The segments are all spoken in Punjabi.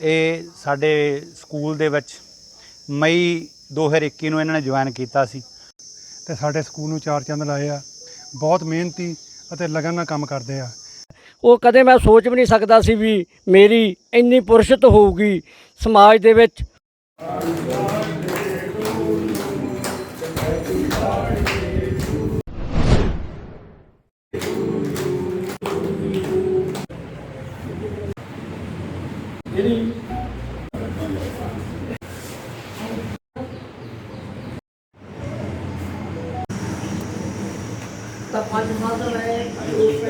ਇਹ ਸਾਡੇ ਸਕੂਲ ਦੇ ਵਿੱਚ ਮਈ 2021 ਨੂੰ ਇਹਨਾਂ ਨੇ ਜੁਆਇਨ ਕੀਤਾ ਸੀ। ਤੇ ਸਾਡੇ ਸਕੂਲ ਨੂੰ ਚਾਰ ਚੰਦ ਲਾਏ ਆ। ਬਹੁਤ ਮਿਹਨਤੀ ਅਤੇ ਲਗਨ ਨਾਲ ਕੰਮ ਕਰਦੇ ਆ। ਉਹ ਕਦੇ ਮੈਂ ਸੋਚ ਵੀ ਨਹੀਂ ਸਕਦਾ ਸੀ ਵੀ ਮੇਰੀ ਇੰਨੀ ਪੁਰਸ਼ਤ ਹੋਊਗੀ ਸਮਾਜ ਦੇ ਵਿੱਚ।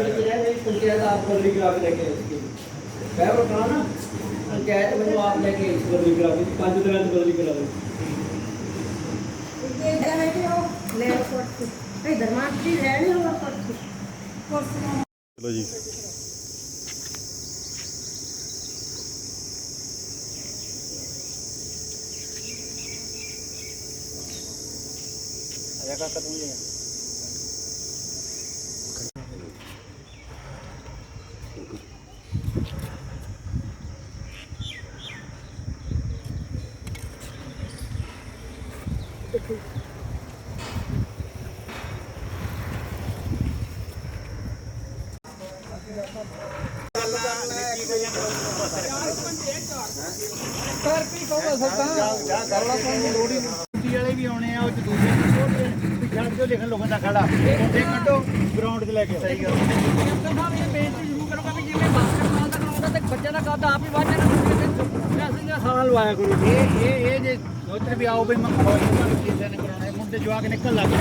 ਉਸ ਪਿੰਡ 'ਚ ਰਹਿ ਗਈ ਪੰਚਾਇਤ ਆਪ ਬਦਲੀ ਕਰਾ ਕੇ ਲੈ ਕੇ ਆਈ ਸੀ ਮੈਂ ਬਤਾ ਨਾ ਪੰਚਾਇਤ ਮੈਨੂੰ ਆਪ ਲੈ ਕੇ ਆਈ ਸੀ ਬਦਲੀ ਕਰਾ ਕੇ ਪੰਜ ਦਿਨਾਂ 'ਚ ਬਦਲੀ ਕਰਾ ਦਿੱਤੀ ਇਦਾਂ ਹੈ ਕਿ ਉਹ ਲੈ ਕੋਟ ਇਧਰ ਮਾਰਦੀ ਰਹਿਣੀ ਹੋਰ ਕੋਟ ਕੋਟ ਚਲੋ ਜੀ ਛੁੱਟੀ ਵਾਲੇ ਵੀ ਆਉਣੇ ਆ ਉਹ ਚ ਦੂਜੇ ਵੀ ਛੋਟੇ ਵੀ ਛੱਡ ਦਿਓ ਲਿਖਣ ਲੋਕਾਂ ਦਾ ਖੜਾ ਉੱਥੇ ਕੱਢੋ ਗਰਾਊਂਡ 'ਚ ਲੈ ਕੇ ਆਓ। ਸਹੀ ਗੱਲ। ਸਾਹਿਬ ਇਹ ਬੇਨਤੀ ਜ਼ਰੂਰ ਕਰੂੰਗਾ ਵੀ ਜਿਵੇਂ ਬਾਸਕਟਬਾਲ ਦਾ ਕਰਾਉਂਦਾ ਤੇ ਬੱਚਿਆਂ ਦਾ ਕੱਦ ਆਪ ਹੀ ਵੱਧ ਜਾਣਾ ਪੈਸੇ ਦਾ ਸਾਰਾ ਲਵਾਇਆ ਕਰੋ। ਇਹ ਇਹ ਇਹ ਜੇ ਸੋਚ ਵੀ ਆਓ ਬਈ ਮੈਂ ਖਵਾਈ ਤੁਹਾਨੂੰ ਕਿਸੇ ਨੇ ਕਰਾਉਣਾ ਹੈ ਮੁੰਡੇ ਜਵਾਕ ਨਿਕਲ ਲੱਗ ਗਏ।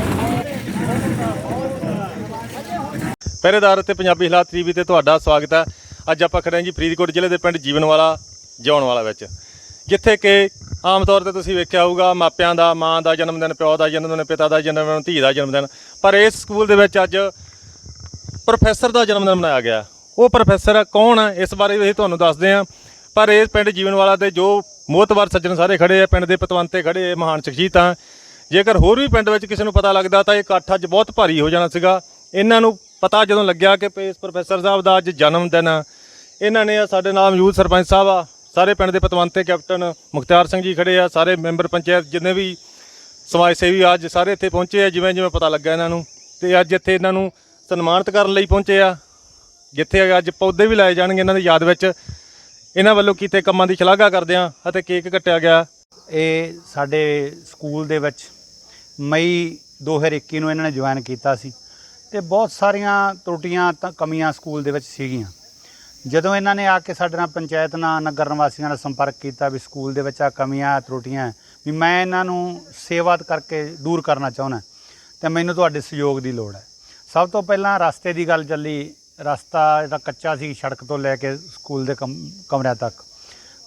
ਪਹਿਰੇਦਾਰ ਅਤੇ ਪੰਜਾਬੀ ਹਾਲਾਤ ਟੀਵੀ ਤੇ ਤੁਹਾਡਾ ਸਵਾਗਤ ਹੈ। ਅੱਜ ਆਪਾਂ ਖੜੇ ਹਾਂ ਜੀ ਫਰੀਦਕੋਟ ਜ਼ਿਲ੍ਹੇ ਦੇ ਪਿੰਡ ਜੀਵਨਵਾਲਾ ਜਿਉਣਵਾਲਾ ਵਿੱਚ। ਜਿੱਥੇ ਕਿ ਆਮ ਤੌਰ ਤੇ ਤੁਸੀਂ ਵੇਖਿਆ ਹੋਊਗਾ, ਮਾਪਿਆਂ ਦਾ, ਮਾਂ ਦਾ ਜਨਮ ਦਿਨ, ਪਿਓ ਦਾ ਜਨਮ ਦਿਨ, ਪਿਤਾ ਦਾ ਜਨਮ ਦਿਨ, ਧੀ ਦਾ ਜਨਮ ਦਿਨ। ਪਰ ਇਸ ਸਕੂਲ ਦੇ ਵਿੱਚ ਅੱਜ ਪ੍ਰੋਫੈਸਰ ਦਾ ਜਨਮ ਦਿਨ ਮਨਾਇਆ ਗਿਆ। ਉਹ ਪ੍ਰੋਫੈਸਰ ਕੌਣ ਹੈ ਇਸ ਬਾਰੇ ਵੀ ਅਸੀਂ ਤੁਹਾਨੂੰ ਦੱਸਦੇ ਹਾਂ। ਪਰ ਇਸ ਪਿੰਡ ਜੀਵਨਵਾਲਾ ਦੇ ਜੋ ਮੋਹਤਵਾਰ ਸੱਜਣ ਸਾਰੇ ਖੜੇ ਆ, ਪਿੰਡ ਦੇ ਪਤਵੰਤੇ ਖੜੇ ਆ, ਮਹਾਨ ਸ਼ਖਸੀਅਤਾਂ ਜੇਕਰ ਹੋਰ ਵੀ ਪਿੰਡ ਵਿੱਚ ਕਿਸੇ ਨੂੰ ਪਤਾ ਲੱਗਦਾ ਤਾਂ ਇਹ ਇਕੱਠ ਅੱਜ ਬਹੁਤ ਭਾਰੀ ਹੋ ਜਾਣਾ ਸੀਗਾ। ਇਹਨਾਂ ਨੂੰ ਪਤਾ ਜਦੋਂ ਲੱਗਿਆ ਕਿ ਇਸ ਪ੍ਰੋਫੈਸਰ ਸਾਹਿਬ ਦਾ ਅੱਜ ਜਨਮ ਦਿਨ ਇਹਨਾਂ ਨੇ ਸਾਡੇ ਨਾਲ ਮੌਜੂਦ ਸਰਪੰਚ ਸਾਹਿਬ ਆ। ਸਾਰੇ ਪਿੰਡ ਦੇ ਪਤਵੰਤੇ ਕੈਪਟਨ ਮੁਖਤਿਆਰ ਸਿੰਘ ਜੀ ਖੜੇ ਆ, ਸਾਰੇ ਮੈਂਬਰ ਪੰਚਾਇਤ ਜਿੰਨੇ ਵੀ ਸਮਾਜ ਸੇਵੀ ਅੱਜ ਸਾਰੇ ਇੱਥੇ ਪਹੁੰਚੇ ਆ, ਜਿਵੇਂ ਜਿਵੇਂ ਪਤਾ ਲੱਗਾ ਇਹਨਾਂ ਨੂੰ। ਤੇ ਅੱਜ ਇੱਥੇ ਇਹਨਾਂ ਨੂੰ ਸਨਮਾਨਿਤ ਕਰਨ ਲਈ ਪਹੁੰਚੇ ਆ, ਜਿੱਥੇ ਅੱਜ ਪੌਦੇ ਵੀ ਲਾਏ ਜਾਣਗੇ ਇਹਨਾਂ ਦੀ ਯਾਦ ਵਿੱਚ। ਇਹਨਾਂ ਵੱਲੋਂ ਕੀਤੇ ਕੰਮਾਂ ਦੀ ਸ਼ਲਾਘਾ ਕਰਦੇ ਆ ਅਤੇ ਕੇਕ ਕੱਟਿਆ ਗਿਆ। ਇਹ ਸਾਡੇ ਸਕੂਲ ਦੇ ਵਿੱਚ ਮਈ 2021 ਨੂੰ ਇਹਨਾਂ ਨੇ ਜੁਆਇਨ ਕੀਤਾ ਸੀ ਤੇ ਬਹੁਤ ਸਾਰੀਆਂ ਤਰੁੱਟੀਆਂ ਤਾਂ, ਕਮੀਆਂ ਸਕੂਲ ਦੇ ਵਿੱਚ ਸੀਗੀਆਂ। ਜਦੋਂ ਇਹਨਾਂ ਨੇ ਆ ਕੇ ਸਾਡੇ ਨਾਲ ਪੰਚਾਇਤ ਨਾਲ, ਨਗਰ ਨਿਵਾਸੀਆਂ ਨਾਲ ਸੰਪਰਕ ਕੀਤਾ ਵੀ ਸਕੂਲ ਦੇ ਵਿੱਚ ਆ ਕਮੀਆਂ, ਤਰੁੱਟੀਆਂ, ਵੀ ਮੈਂ ਇਹਨਾਂ ਨੂੰ ਸੇਵਾ ਕਰਕੇ ਦੂਰ ਕਰਨਾ ਚਾਹੁੰਦਾ। ਤੇ ਮੈਨੂੰ ਤੁਹਾਡੇ ਸਹਿਯੋਗ ਦੀ ਲੋੜ ਹੈ। ਸਭ ਤੋਂ ਪਹਿਲਾਂ ਰਸਤੇ ਦੀ ਗੱਲ ਚੱਲੀ, ਰਸਤਾ ਜਿਹੜਾ ਕੱਚਾ ਸੀ, ਸੜਕ ਤੋਂ ਲੈ ਕੇ ਸਕੂਲ ਦੇ ਕਮ- ਕਮਰਿਆਂ ਤੱਕ।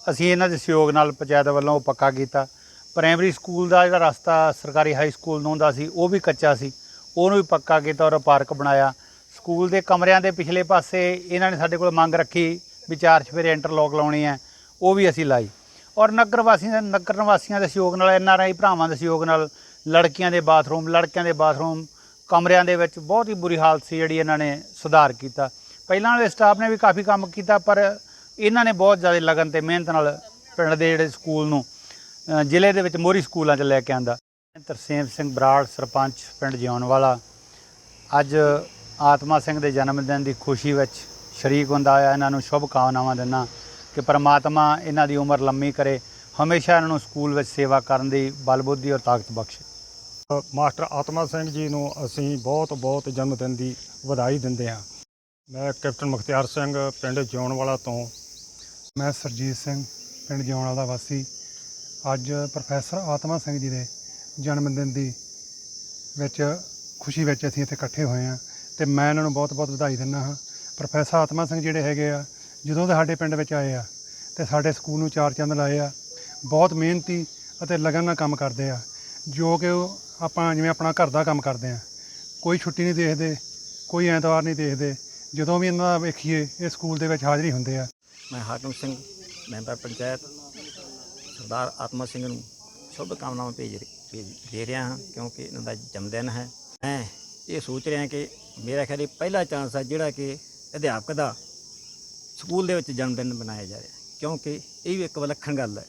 ਅਸੀਂ ਇਹਨਾਂ ਦੇ ਸਹਿਯੋਗ ਨਾਲ ਪੰਚਾਇਤ ਵੱਲੋਂ ਉਹ ਪੱਕਾ ਕੀਤਾ। ਪ੍ਰਾਇਮਰੀ ਸਕੂਲ ਦਾ ਜਿਹੜਾ ਰਸਤਾ ਸਰਕਾਰੀ ਹਾਈ ਸਕੂਲ ਨੂੰ ਹੁੰਦਾ ਸੀ, ਉਹ ਵੀ ਕੱਚਾ ਸੀ। ਉਹਨੂੰ ਵੀ ਪੱਕਾ ਕੀਤਾ ਔਰ ਪਾਰਕ ਬਣਾਇਆ। ਸਕੂਲ ਦੇ ਕਮਰਿਆਂ ਦੇ ਪਿਛਲੇ ਪਾਸੇ ਇਹਨਾਂ ਨੇ ਸਾਡੇ ਕੋਲ ਮੰਗ ਰੱਖੀ ਵੀ ਚਾਰ ਚਫੇਰੇ ਇੰਟਰਲੋਕ ਲਾਉਣੀ ਹੈ ਉਹ ਵੀ ਅਸੀਂ ਲਾਈ। ਔਰ ਨਗਰ ਵਾਸੀਆਂ ਨਗਰ ਨਿਵਾਸੀਆਂ ਦੇ ਸਹਿਯੋਗ ਨਾਲ ਐਨ ਆਰ ਆਈ ਭਰਾਵਾਂ ਦੇ ਸਹਿਯੋਗ ਨਾਲ ਲੜਕੀਆਂ ਦੇ ਬਾਥਰੂਮ ਲੜਕਿਆਂ ਦੇ ਬਾਥਰੂਮ ਕਮਰਿਆਂ ਦੇ ਵਿੱਚ ਬਹੁਤ ਹੀ ਬੁਰੀ ਹਾਲਤ ਸੀ ਜਿਹੜੀ ਇਹਨਾਂ ਨੇ ਸੁਧਾਰ ਕੀਤਾ। ਪਹਿਲਾਂ ਵਾਲੇ ਸਟਾਫ ਨੇ ਵੀ ਕਾਫੀ ਕੰਮ ਕੀਤਾ, ਪਰ ਇਹਨਾਂ ਨੇ ਬਹੁਤ ਜ਼ਿਆਦਾ ਲਗਨ ਤੇ ਮਿਹਨਤ ਨਾਲ ਪਿੰਡ ਦੇ ਜਿਹੜੇ ਸਕੂਲ ਨੂੰ ਜ਼ਿਲ੍ਹੇ ਦੇ ਵਿੱਚ ਮੋਰੀ ਸਕੂਲਾਂ 'ਚ ਲੈ ਕੇ ਆਂਦਾ। ਤਰਸੇਮ ਸਿੰਘ ਬਰਾੜ, ਸਰਪੰਚ ਪਿੰਡ ਜਿਉਣ ਵਾਲਾ। ਅੱਜ ਆਤਮਾ ਸਿੰਘ ਦੇ ਜਨਮ ਦਿਨ ਦੀ ਖੁਸ਼ੀ ਵਿੱਚ ਸ਼ਰੀਕ ਹੁੰਦਾ ਆ ਇਹਨਾਂ ਨੂੰ ਸ਼ੁਭ ਕਾਮਨਾਵਾਂ ਦਿੰਦਾ ਕਿ ਪਰਮਾਤਮਾ ਇਹਨਾਂ ਦੀ ਉਮਰ ਲੰਮੀ ਕਰੇ, ਹਮੇਸ਼ਾ ਇਹਨਾਂ ਨੂੰ ਸਕੂਲ ਵਿੱਚ ਸੇਵਾ ਕਰਨ ਦੀ ਬਲ ਬੁੱਧੀ ਔਰ ਤਾਕਤ ਬਖਸ਼ੇ। ਮਾਸਟਰ ਆਤਮਾ ਸਿੰਘ ਜੀ ਨੂੰ ਅਸੀਂ ਬਹੁਤ ਬਹੁਤ ਜਨਮ ਦਿਨ ਦੀ ਵਧਾਈ ਦਿੰਦੇ ਹਾਂ। ਮੈਂ ਕੈਪਟਨ ਮੁਖਤਿਆਰ ਸਿੰਘ ਪਿੰਡ ਜਿਉਣ ਵਾਲਾ ਤੋਂ। ਮੈਂ ਸਰਜੀਤ ਸਿੰਘ, ਪਿੰਡ ਜਿਉਣ ਵਾਲਾ ਦਾ ਵਾਸੀ। ਅੱਜ ਪ੍ਰੋਫੈਸਰ ਆਤਮਾ ਸਿੰਘ ਜੀ ਦੇ ਜਨਮ ਦਿਨ ਦੀ ਵਿੱਚ ਖੁਸ਼ੀ ਵਿੱਚ ਅਸੀਂ ਇੱਥੇ ਇਕੱਠੇ ਹੋਏ ਹਾਂ। ਤੇ ਮੈਂ ਇਹਨਾਂ ਨੂੰ ਬਹੁਤ ਬਹੁਤ ਵਧਾਈ ਦਿੰਦਾ ਹਾਂ। ਪ੍ਰੋਫੈਸਰ ਆਤਮਾ ਸਿੰਘ ਜਿਹੜੇ ਹੈਗੇ ਆ, ਜਦੋਂ ਦੇ ਸਾਡੇ ਪਿੰਡ ਵਿੱਚ ਆਏ ਆ ਤੇ ਸਾਡੇ ਸਕੂਲ ਨੂੰ ਚਾਰ ਚੰਦ ਲਾਏ ਆ, ਬਹੁਤ ਮਿਹਨਤੀ ਅਤੇ ਲਗਨ ਨਾਲ ਕੰਮ ਕਰਦੇ ਆ, ਜੋ ਕਿ ਉਹ ਆਪਾਂ ਜਿਵੇਂ ਆਪਣਾ ਘਰ ਦਾ ਕੰਮ ਕਰਦੇ ਆ। ਕੋਈ ਛੁੱਟੀ ਨਹੀਂ ਦੇਖਦੇ, ਕੋਈ ਐਤਵਾਰ ਨਹੀਂ ਦੇਖਦੇ, ਜਦੋਂ ਵੀ ਇਹਨਾਂ ਦਾ ਵੇਖੀਏ, ਇਹ ਸਕੂਲ ਦੇ ਵਿੱਚ ਹਾਜ਼ਰੀ ਹੁੰਦੇ ਆ। ਮੈਂ ਹਾਕਮ ਸਿੰਘ ਮੈਂਬਰ ਪੰਚਾਇਤ ਸਰਦਾਰ ਆਤਮਾ ਸਿੰਘ ਨੂੰ ਸ਼ੁਭ ਕਾਮਨਾਵਾਂ ਭੇਜ ਭੇਜ ਦੇ ਰਿਹਾ ਹਾਂ, ਕਿਉਂਕਿ ਇਹਨਾਂ ਦਾ ਜਨਮ ਦਿਨ ਹੈ। ਮੈਂ ਇਹ ਸੋਚ ਰਿਹਾ ਕਿ ਮੇਰਾ ਖਿਆਲ ਇਹ ਪਹਿਲਾ ਚਾਂਸ ਹੈ ਜਿਹੜਾ ਕਿ ਅਧਿਆਪਕ ਦਾ ਸਕੂਲ ਦੇ ਵਿੱਚ ਜਨਮ ਦਿਨ ਮਨਾਇਆ ਜਾ ਰਿਹਾ। ਕਿਉਂਕਿ ਇਹ ਵੀ ਇੱਕ ਵਿਲੱਖਣ ਗੱਲ ਹੈ।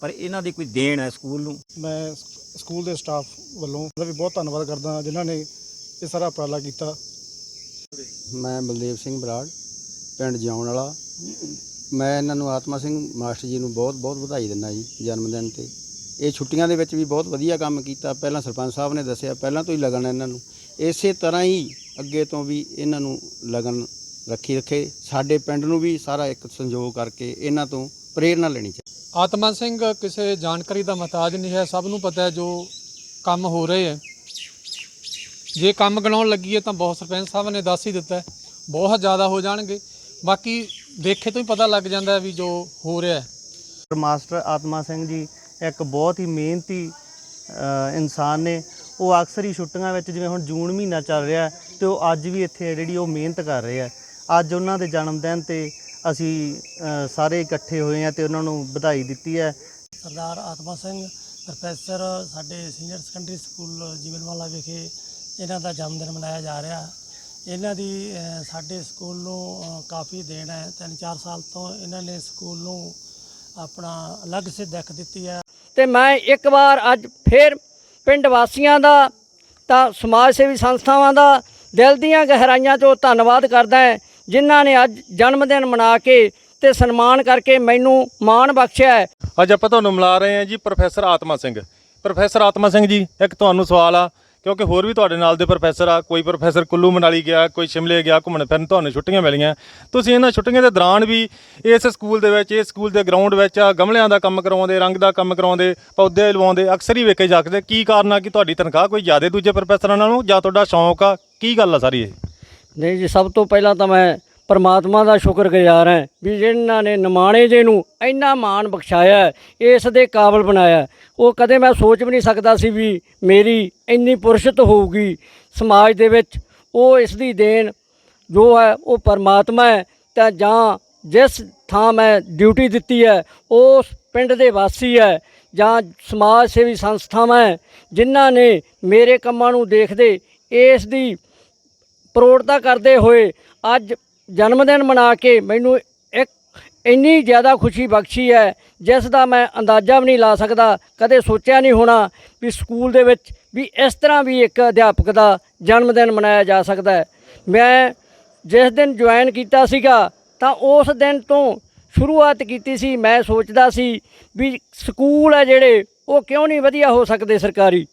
ਪਰ ਇਹਨਾਂ ਦੀ ਕੋਈ ਦੇਣ ਹੈ ਸਕੂਲ ਨੂੰ? ਮੈਂ ਸਕੂਲ ਦੇ ਸਟਾਫ ਵੱਲੋਂ ਉਹਦਾ ਵੀ ਬਹੁਤ ਧੰਨਵਾਦ ਕਰਦਾ ਹਾਂ ਜਿਨ੍ਹਾਂ ਨੇ ਇਹ ਸਾਰਾ ਉਪਰਾਲਾ ਕੀਤਾ। ਮੈਂ ਬਲਦੇਵ ਸਿੰਘ ਬਰਾੜ ਪਿੰਡ ਜਿਉਣ ਵਾਲਾ। ਮੈਂ ਇਹਨਾਂ ਨੂੰ ਆਤਮਾ ਸਿੰਘ ਮਾਸਟਰ ਜੀ ਨੂੰ ਬਹੁਤ ਬਹੁਤ ਵਧਾਈ ਦਿੰਦਾ ਜੀ ਜਨਮ ਦਿਨ ਤੇ। ਇਹ ਛੁੱਟੀਆਂ ਦੇ ਵਿੱਚ ਵੀ ਬਹੁਤ ਵਧੀਆ ਕੰਮ ਕੀਤਾ। ਪਹਿਲਾਂ ਸਰਪੰਚ ਸਾਹਿਬ ਨੇ ਦੱਸਿਆ ਪਹਿਲਾਂ ਤੋਂ ਹੀ ਲਗਨ ਹੈ ਇਹਨਾਂ ਨੂੰ। ਇਸੇ ਤਰ੍ਹਾਂ ਹੀ ਅੱਗੇ ਤੋਂ ਵੀ ਇਹਨਾਂ ਨੂੰ ਲਗਨ ਰੱਖੀ ਰੱਖੇ। ਸਾਡੇ ਪਿੰਡ ਨੂੰ ਵੀ ਸਾਰਾ ਇੱਕ ਸੰਯੋਗ ਕਰਕੇ ਇਹਨਾਂ ਤੋਂ ਪ੍ਰੇਰਣਾ ਲੈਣੀ ਚਾਹੀਦੀ। ਆਤਮਾ ਸਿੰਘ ਕਿਸੇ ਜਾਣਕਾਰੀ ਦਾ ਮਹਤਾਜ ਨਹੀਂ ਹੈ। ਸਭ ਨੂੰ ਪਤਾ ਹੈ ਜੋ ਕੰਮ ਹੋ ਰਹੇ ਹੈ। ਜੇ ਕੰਮ ਗਣਾਉਣ ਲੱਗੀਏ ਤਾਂ ਬਹੁਤ ਸਰਪੰਚ ਸਾਹਿਬ ਨੇ ਦੱਸ ਹੀ ਦਿੱਤਾ ਹੈ। ਬਹੁਤ ਜ਼ਿਆਦਾ ਹੋ ਜਾਣਗੇ। ਬਾਕੀ ਦੇਖੇ ਤੋਂ ਹੀ ਪਤਾ ਲੱਗ ਜਾਂਦਾ ਹੈ ਵੀ ਜੋ ਹੋ ਰਿਹਾ ਹੈ। ਮਾਸਟਰ ਆਤਮਾ ਸਿੰਘ ਜੀ ਇੱਕ ਬਹੁਤ ਹੀ ਮਿਹਨਤੀ ਇਨਸਾਨ ਨੇ। ਉਹ ਅਕਸਰ ਹੀ ਛੁੱਟੀਆਂ ਵਿੱਚ ਜਿਵੇਂ ਹੁਣ ਜੂਨ ਮਹੀਨਾ ਚੱਲ ਰਿਹਾ ਹੈ, ਤੇ ਉਹ ਅੱਜ ਵੀ ਇੱਥੇ ਜਿਹੜੀ ਉਹ ਮਿਹਨਤ ਕਰ ਰਹੇ ਆ ਅੱਜ ਉਹਨਾਂ ਦੇ ਜਨਮ ਦਿਨ ਤੇ ਅਸੀਂ ਸਾਰੇ ਇਕੱਠੇ ਹੋਏ ਆ ਤੇ ਉਹਨਾਂ ਨੂੰ ਵਧਾਈ ਦਿੱਤੀ ਹੈ। ਸਰਦਾਰ ਆਤਮਾ ਸਿੰਘ ਪ੍ਰੋਫੈਸਰ ਸਾਡੇ ਸੀਨੀਅਰ ਸੈਕੰਡਰੀ ਸਕੂਲ ਜੀਵਨਵਾਲਾ ਵਿਖੇ ਇਹਨਾਂ ਦਾ ਜਨਮ ਦਿਨ ਮਨਾਇਆ ਜਾ ਰਿਹਾ। ਇਹਨਾਂ ਦੀ ਸਾਡੇ ਸਕੂਲ ਨੂੰ ਕਾਫੀ ਦੇਣ ਹੈ। ਤਿੰਨ ਚਾਰ ਸਾਲ ਤੋਂ ਇਹਨਾਂ ਨੇ ਸਕੂਲ ਨੂੰ ਆਪਣਾ ਅਲੱਗ ਸੇ ਦਿੱਖ ਦਿੱਤੀ ਹੈ। ਤੇ ਮੈਂ ਇੱਕ ਵਾਰ ਅੱਜ ਫਿਰ ਪਿੰਡ ਵਾਸੀਆਂ ਦਾ ਤਾਂ ਸਮਾਜ ਸੇਵੀ ਸੰਸਥਾਵਾਂ ਦਾ ਦਿਲ ਦੀਆਂ ਗਹਿਰਾਈਆਂ ਤੋਂ ਧੰਨਵਾਦ ਕਰਦਾ ਹਾਂ, ਜਿਨ੍ਹਾਂ ਨੇ ਅੱਜ ਜਨਮ ਦਿਨ ਮਨਾ ਕੇ ਤੇ ਸਨਮਾਨ ਕਰਕੇ ਮੈਨੂੰ ਮਾਣ ਬਖਸ਼ਿਆ ਹੈ। ਅੱਜ ਆਪਾਂ ਤੁਹਾਨੂੰ ਮਿਲਾ ਰਹੇ ਹਾਂ ਜੀ ਪ੍ਰੋਫੈਸਰ ਆਤਮਾ ਸਿੰਘ। ਪ੍ਰੋਫੈਸਰ ਆਤਮਾ ਸਿੰਘ ਜੀ, ਇੱਕ ਤੁਹਾਨੂੰ ਸਵਾਲ ਆ। ਕਿਉਂਕਿ ਹੋਰ ਵੀ ਤੁਹਾਡੇ ਨਾਲ ਦੇ ਪ੍ਰੋਫੈਸਰ ਆ, ਕੋਈ ਪ੍ਰੋਫੈਸਰ ਕੁੱਲੂ ਮਨਾਲੀ ਗਿਆ, ਕੋਈ ਸ਼ਿਮਲੇ ਗਿਆ, ਘੁੰਮਣ ਫਿਰਨ, ਤੁਹਾਨੂੰ ਛੁੱਟੀਆਂ ਮਿਲੀਆਂ। ਤੁਸੀਂ ਇਹਨਾਂ ਛੁੱਟੀਆਂ ਦੇ ਦੌਰਾਨ ਵੀ ਇਸ ਸਕੂਲ ਦੇ ਵਿੱਚ, ਇਸ ਸਕੂਲ ਦੇ ਗਰਾਊਂਡ ਵਿੱਚ ਆ, ਗਮਲਿਆਂ ਦਾ ਕੰਮ ਕਰਵਾਉਂਦੇ ਰੰਗ ਦਾ ਕੰਮ ਕਰਾਉਂਦੇ, ਪੌਦੇ ਲਵਾਉਂਦੇ, ਅਕਸਰ ਹੀ ਵੇਖੇ ਜਾਂਦੇ ਕੀ ਕਾਰਨ ਆ ਕਿ ਤੁਹਾਡੀ ਤਨਖਾਹ ਕੋਈ ਜ਼ਿਆਦਾ ਦੂਜੇ ਪ੍ਰੋਫੈਸਰਾਂ ਨਾਲੋਂ ਜਾਂ ਤੁਹਾਡਾ ਸ਼ੌਂਕ ਆ? ਕੀ ਗੱਲ ਆ ਸਾਰੀ ਇਹ? ਨਹੀਂ ਜੀ, ਸਭ ਤੋਂ ਪਹਿਲਾਂ ਤਾਂ ਮੈਂ ਪਰਮਾਤਮਾ ਦਾ ਸ਼ੁਕਰਗੁਜ਼ਾਰ ਹਾਂ ਵੀ ਜਿਨ੍ਹਾਂ ਨੇ ਨਿਮਾਣੇ ਜੇ ਨੂੰ ਇੰਨਾ ਮਾਣ ਬਖਸ਼ਾਇਆ ਇਸ ਦੇ ਕਾਬਲ ਬਣਾਇਆ ਉਹ ਕਦੇ ਮੈਂ ਸੋਚ ਵੀ ਨਹੀਂ ਸਕਦਾ ਸੀ ਵੀ ਮੇਰੀ ਇੰਨੀ ਪੁਰਸ਼ਤ ਹੋਊਗੀ ਸਮਾਜ ਦੇ ਵਿੱਚ। ਉਹ ਇਸ ਦੀ ਦੇਣ ਜੋ ਹੈ, ਉਹ ਪਰਮਾਤਮਾ ਹੈ। ਤਾਂ ਜਾਂ ਜਿਸ ਥਾਂ ਮੈਂ ਡਿਊਟੀ ਦਿੱਤੀ ਹੈ, ਉਸ ਪਿੰਡ ਦੇ ਵਾਸੀ ਹੈ ਜਾਂ ਸਮਾਜ ਸੇਵੀ ਸੰਸਥਾਵਾਂ ਹੈ, ਜਿਨ੍ਹਾਂ ਨੇ ਮੇਰੇ ਕੰਮਾਂ ਨੂੰ ਦੇਖਦੇ, ਇਸ ਦੀ ਪ੍ਰੋੜਤਾ ਕਰਦੇ ਹੋਏ ਅੱਜ ਜਨਮ ਦਿਨ ਮਨਾ ਕੇ ਮੈਨੂੰ ਇੱਕ ਇੰਨੀ ਜ਼ਿਆਦਾ ਖੁਸ਼ੀ ਬਖਸ਼ੀ ਹੈ, ਜਿਸ ਦਾ ਮੈਂ ਅੰਦਾਜ਼ਾ ਵੀ ਨਹੀਂ ਲਾ ਸਕਦਾ, ਕਦੇ ਸੋਚਿਆ ਨਹੀਂ ਹੋਣਾ ਵੀ ਸਕੂਲ ਦੇ ਵਿੱਚ ਵੀ ਇਸ ਤਰ੍ਹਾਂ ਵੀ ਇੱਕ ਅਧਿਆਪਕ ਦਾ ਜਨਮ ਦਿਨ ਮਨਾਇਆ ਜਾ ਸਕਦਾ ਹੈ। ਮੈਂ ਜਿਸ ਦਿਨ ਜੁਆਇਨ ਕੀਤਾ ਸੀਗਾ, ਤਾਂ ਉਸ ਦਿਨ ਤੋਂ ਸ਼ੁਰੂਆਤ ਕੀਤੀ ਸੀ, ਮੈਂ ਸੋਚਦਾ ਸੀ ਵੀ ਸਕੂਲ ਹੈ ਜਿਹੜੇ, ਉਹ ਕਿਉਂ ਨਹੀਂ ਵਧੀਆ ਹੋ ਸਕਦੇ ਸਰਕਾਰੀ?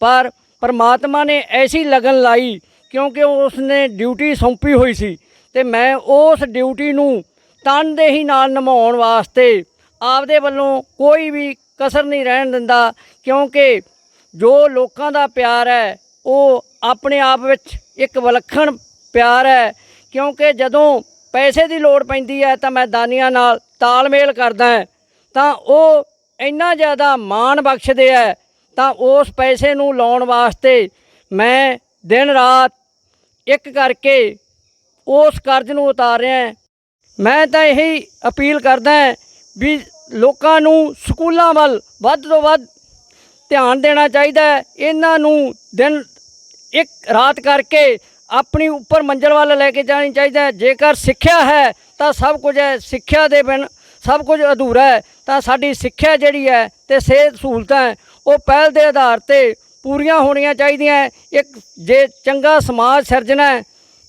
ਪਰ ਪਰਮਾਤਮਾ ਨੇ ਐਸੀ ਲਗਨ ਲਾਈ ਕਿਉਂਕਿ ਉਸ ਨੇ ਡਿਊਟੀ ਸੌਂਪੀ ਹੋਈ ਸੀ। ਤੇ ਮੈਂ ਉਸ ਡਿਊਟੀ ਨੂੰ ਤਨਦੇਹੀ ਨਾਲ ਨਿਭਾਉਣ ਵਾਸਤੇ ਆਪਦੇ ਵੱਲੋਂ ਕੋਈ ਵੀ ਕਸਰ ਨਹੀਂ ਰਹਿਣ ਦਿੰਦਾ, ਕਿਉਂਕਿ ਜੋ ਲੋਕਾਂ ਦਾ ਪਿਆਰ ਹੈ, ਉਹ ਆਪਣੇ ਆਪ ਵਿੱਚ ਇੱਕ ਵਿਲੱਖਣ ਪਿਆਰ ਹੈ, ਕਿਉਂਕਿ ਜਦੋਂ ਪੈਸੇ ਦੀ ਲੋੜ ਪੈਂਦੀ ਹੈ ਤਾਂ ਮੈਂ ਦਾਨੀਆਂ ਨਾਲ ਤਾਲਮੇਲ ਕਰਦਾ ਤਾਂ ਉਹ ਇੰਨਾ ਜ਼ਿਆਦਾ ਮਾਣ ਬਖਸ਼ਦੇ ਹੈ, ਤਾਂ ਉਸ ਪੈਸੇ ਨੂੰ ਲਾਉਣ ਵਾਸਤੇ ਮੈਂ ਦਿਨ ਰਾਤ ਇੱਕ ਕਰਕੇ ਉਸ ਕਰਜ਼ ਨੂੰ ਉਤਾਰ ਰਿਹਾ ਹਾਂ। ਮੈਂ ਤਾਂ ਇਹੀ ਅਪੀਲ ਕਰਦਾ ਵੀ ਲੋਕਾਂ ਨੂੰ ਸਕੂਲਾਂ ਵੱਲ ਵੱਧ ਤੋਂ ਵੱਧ ਧਿਆਨ ਦੇਣਾ ਚਾਹੀਦਾ ਹੈ। ਇਹਨਾਂ ਨੂੰ ਦਿਨ ਇੱਕ ਰਾਤ ਕਰਕੇ ਆਪਣੀ ਉੱਪਰ ਮੰਜ਼ਲ ਵੱਲ ਲੈ ਕੇ ਜਾਣੀ ਚਾਹੀਦਾ ਹੈ। ਜੇਕਰ ਸਿੱਖਿਆ ਹੈ ਤਾਂ ਸਭ ਕੁਝ ਹੈ। ਸਿੱਖਿਆ ਦੇ ਬਿਨ ਸਭ ਕੁਝ ਅਧੂਰਾ ਹੈ। ਤਾਂ ਸਾਡੀ ਸਿੱਖਿਆ ਜਿਹੜੀ ਹੈ ਤੇ ਸਿਹਤ ਸਹੂਲਤਾਂ ਉਹ ਪਹਿਲ ਦੇ ਆਧਾਰ ਤੇ ਪੂਰੀਆਂ ਹੋਣੀਆਂ ਚਾਹੀਦੀਆਂ ਇੱਕ ਜੇ ਚੰਗਾ ਸਮਾਜ ਸਿਰਜਣਾ ਹੈ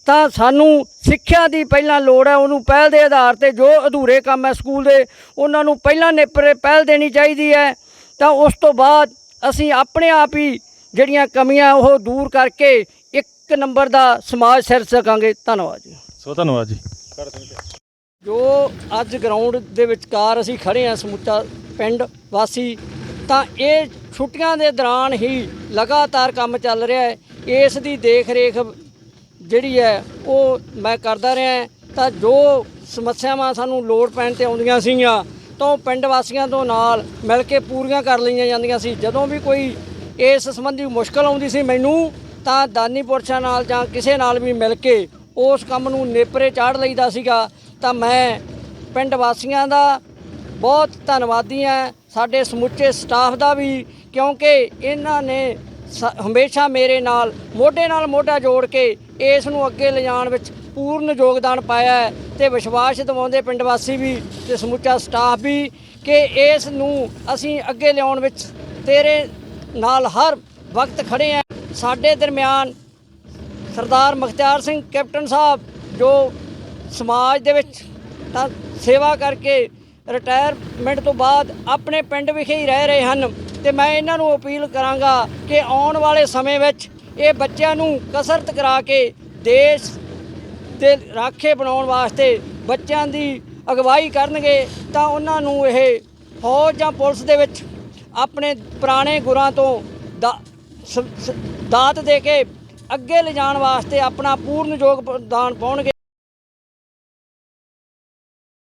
ਤਾਂ ਸਾਨੂੰ ਸਿੱਖਿਆ ਦੀ ਪਹਿਲਾਂ ਲੋੜ ਹੈ ਉਹਨੂੰ ਪਹਿਲ ਦੇ ਆਧਾਰ ਤੇ ਜੋ ਅਧੂਰੇ ਕੰਮ ਹੈ ਸਕੂਲ ਦੇ ਉਹਨਾਂ ਨੂੰ ਪਹਿਲਾਂ ਨੇਪਰੇ ਪਹਿਲ ਦੇਣੀ ਚਾਹੀਦੀ ਹੈ। ਤਾਂ ਉਸ ਤੋਂ ਬਾਅਦ ਅਸੀਂ ਆਪਣੇ ਆਪ ਹੀ ਜਿਹੜੀਆਂ ਕਮੀਆਂ ਉਹ ਦੂਰ ਕਰਕੇ ਇੱਕ ਨੰਬਰ ਦਾ ਸਮਾਜ ਸਿਰ ਸਕਾਂਗੇ। ਧੰਨਵਾਦ ਜੀ। ਸੋ ਧੰਨਵਾਦ ਜੀ। ਜੋ ਅੱਜ ਗਰਾਊਂਡ ਦੇ ਵਿਚਕਾਰ ਅਸੀਂ ਖੜੇ ਹਾਂ ਸਮੁੱਚਾ ਪਿੰਡ ਵਾਸੀ ਤਾਂ ਇਹ ਛੁੱਟੀਆਂ ਦੇ ਦੌਰਾਨ ਹੀ ਲਗਾਤਾਰ ਕੰਮ ਚੱਲ ਰਿਹਾ ਹੈ। ਇਸ ਦੀ ਦੇਖ ਰੇਖ ਜਿਹੜੀ ਹੈ, ਉਹ ਮੈਂ ਕਰਦਾ ਰਿਹਾ ਤਾਂ ਜੋ ਸਮੱਸਿਆਵਾਂ ਸਾਨੂੰ ਲੋੜ ਪੈਣ ਤੇ ਆਉਂਦੀਆਂ ਸੀਗੀਆਂ, ਤਾਂ ਉਹ ਪਿੰਡ ਵਾਸੀਆਂ ਤੋਂ ਨਾਲ ਮਿਲ ਕੇ ਪੂਰੀਆਂ ਕਰ ਲਈਆਂ ਜਾਂਦੀਆਂ ਸੀ। ਜਦੋਂ ਵੀ ਕੋਈ ਇਸ ਸੰਬੰਧੀ ਮੁਸ਼ਕਲ ਆਉਂਦੀ ਸੀ ਮੈਨੂੰ, ਤਾਂ ਦਾਨੀ ਪੁਰਸ਼ਾਂ ਨਾਲ ਜਾਂ ਕਿਸੇ ਨਾਲ ਵੀ ਮਿਲ ਕੇ ਉਸ ਕੰਮ ਨੂੰ ਨੇਪਰੇ ਚਾੜ ਲਈਦਾ ਸੀਗਾ। ਤਾਂ ਮੈਂ ਪਿੰਡ ਵਾਸੀਆਂ ਦਾ ਬਹੁਤ ਧੰਨਵਾਦੀ ਹਾਂ। ਸਾਡੇ ਸਮੁੱਚੇ ਸਟਾਫ ਦਾ ਵੀ, ਕਿਉਂਕਿ ਇਹਨਾਂ ਨੇ ਸ- ਹਮੇਸ਼ਾ ਮੇਰੇ ਨਾਲ, ਮੋਢੇ ਨਾਲ ਮੋਢਾ ਜੋੜ ਕੇ ਇਸ ਨੂੰ ਅੱਗੇ ਲਿਜਾਣ ਵਿੱਚ ਪੂਰਨ ਯੋਗਦਾਨ ਪਾਇਆ ਹੈ ਤੇ ਵਿਸ਼ਵਾਸ ਦਿਵਾਉਂਦੇ ਪਿੰਡ ਵਾਸੀ ਵੀ ਤੇ ਸਮੁੱਚਾ ਸਟਾਫ ਵੀ ਕਿ ਇਸ ਨੂੰ ਅਸੀਂ ਅੱਗੇ ਲਿਆਉਣ ਵਿੱਚ ਤੇਰੇ ਨਾਲ ਹਰ ਵਕਤ ਖੜੇ ਆ ਸਾਡੇ ਦਰਮਿਆਨ ਸਰਦਾਰ ਮੁਖਤਿਆਰ ਸਿੰਘ ਕੈਪਟਨ ਸਾਹਿਬ ਜੋ ਸਮਾਜ ਦੇ ਵਿੱਚ ਤਾਂ ਸੇਵਾ ਕਰਕੇ ਰਿਟਾਇਰਮੈਂਟ ਤੋਂ ਬਾਅਦ ਆਪਣੇ ਪਿੰਡ ਵਿਖੇ ਹੀ ਰਹਿ ਰਹੇ ਹਨ ਤੇ ਮੈਂ ਇਹਨਾਂ ਨੂੰ ਅਪੀਲ ਕਰਾਂਗਾ ਕਿ ਆਉਣ ਵਾਲੇ ਸਮੇਂ ਵਿੱਚ ਇਹ ਬੱਚਿਆਂ ਨੂੰ ਕਸਰਤ ਕਰਾ ਕੇ ਦੇਸ਼ ਦੇ ਰਾਖੇ ਬਣਾਉਣ ਵਾਸਤੇ ਬੱਚਿਆਂ ਦੀ ਅਗਵਾਈ ਕਰਨਗੇ, ਤਾਂ ਉਹਨਾਂ ਨੂੰ ਇਹ ਫੌਜ ਜਾਂ ਪੁਲਿਸ ਦੇ ਵਿੱਚ ਆਪਣੇ ਪੁਰਾਣੇ ਗੁਰਾਂ ਤੋਂ ਦਾ- ਸ- ਦਾਤ ਦੇ ਕੇ ਅੱਗੇ ਲਿਜਾਣ ਵਾਸਤੇ ਆਪਣਾ ਪੂਰਨ ਯੋਗਦਾਨ ਪਾਉਣਗੇ।